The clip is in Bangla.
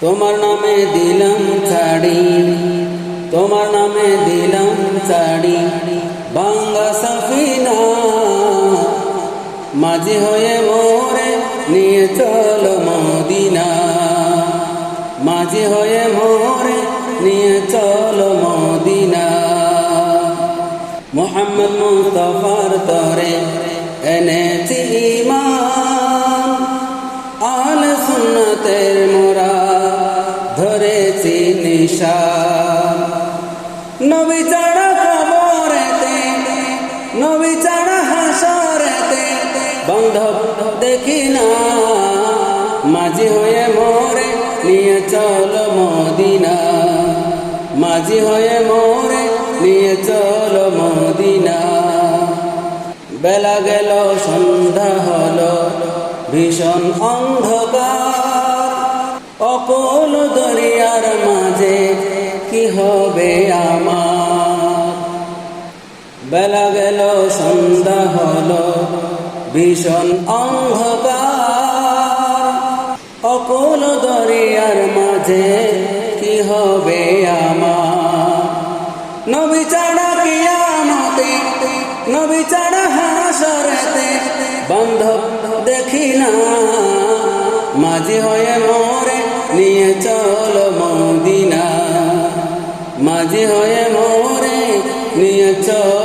তোমার নামে দিলাম ছাড়ি, তোমার নামে দিলাম ছাড়ি। বাঙ্গা সাফিনা, মাঝে হয়ে মোরে নিয়ে চলো মদিনা। মাঝে হয়ে মোরে নিয়ে চলো মদিনা। মোহাম্মদ মুস্তফার তরে এনেছি ইমান। ধরেছি নিশান নবী চাড়া কবরেতে নবী চাড়া হাসরেতে বান্ধব দেখি না। মাঝি হয়ে মোরে, নিয়ে চল মদিনা। মাঝি হয়ে মোরে, নিয়ে চল মদিনা। বেলা গেল, সন্ধ্যা হলো, ভীষণ অন্ধকার। অকল দরিয়ার মাঝে কি হবে আমার? বেলা গেল, সন্ধ্যা হলো, ভীষণ অন্ধকার। অকল দরিয়ার মাঝে কি হবে আমার? নবী ছাড়া কিয়ামতে, নবী ছাড়া হাসরেতে বান্ধব দেখি না। মাঝে হয়ে মোরে নিয়ে চল মদিনা। মাঝে হয়ে মোরে নিয়ে চল